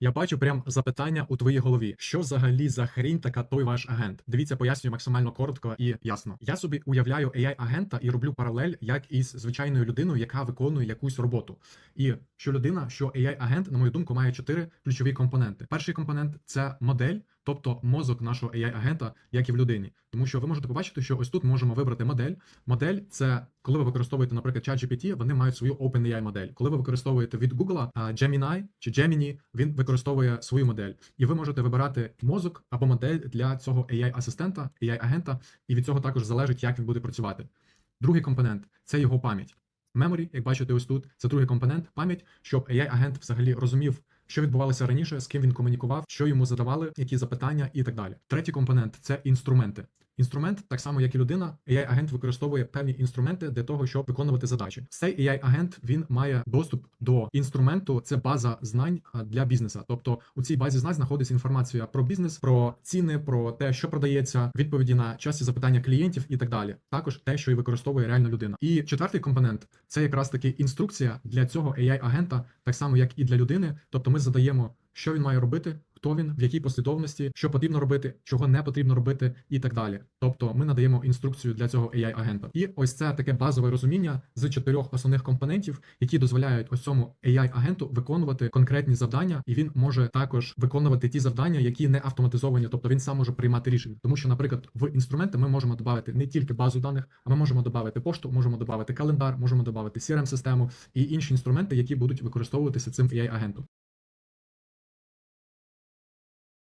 Я бачу прям запитання у твоїй голові. Що взагалі за хрінь така той ваш агент? Дивіться, пояснюю максимально коротко і ясно. Я собі уявляю AI-агента і роблю паралель як із звичайною людиною, яка виконує якусь роботу. І що людина, що AI-агент, на мою думку, має чотири ключові компоненти. Перший компонент це модель, тобто мозок нашого AI-агента, як і в людині. Тому що ви можете побачити, що ось тут можемо вибрати модель. Модель це коли ви використовуєте, наприклад, ChatGPT, вони мають свою OpenAI модель. Коли ви використовуєте від Google Gemini чи Gemini, він використовує свою модель. І ви можете вибирати мозок або модель для цього AI-асистента, AI-агента, і від цього також залежить, як він буде працювати. Другий компонент це його пам'ять. Memory, як бачите, ось тут це другий компонент пам'ять, щоб AI-агент взагалі розумів, що відбувалося раніше, з ким він комунікував, що йому задавали, які запитання і так далі. Третій компонент це інструменти. Інструмент, так само як і людина, AI-агент використовує певні інструменти для того, щоб виконувати задачі. Цей AI-агент він має доступ до інструменту. Це база знань для бізнеса. Тобто у цій базі знань знаходиться інформація про бізнес, про ціни, про те, що продається, відповіді на часті запитання клієнтів і так далі. Також те, що і використовує реальна людина. І четвертий компонент це якраз таки інструкція для цього AI-агента, так само як і для людини. Тобто, ми задаємо, що він має робити. Хто він, в якій послідовності, що потрібно робити, чого не потрібно робити, і так далі. Тобто ми надаємо інструкцію для цього AI-агента. І ось це таке базове розуміння з чотирьох основних компонентів, які дозволяють ось цьому AI-агенту виконувати конкретні завдання, і він може також виконувати ті завдання, які не автоматизовані, тобто він сам може приймати рішення. Тому що, наприклад, в інструменти ми можемо додати не тільки базу даних, а ми можемо додати пошту, можемо додати календар, можемо додати crm систему і інші інструменти, які будуть використовуватися цим AI-агентом.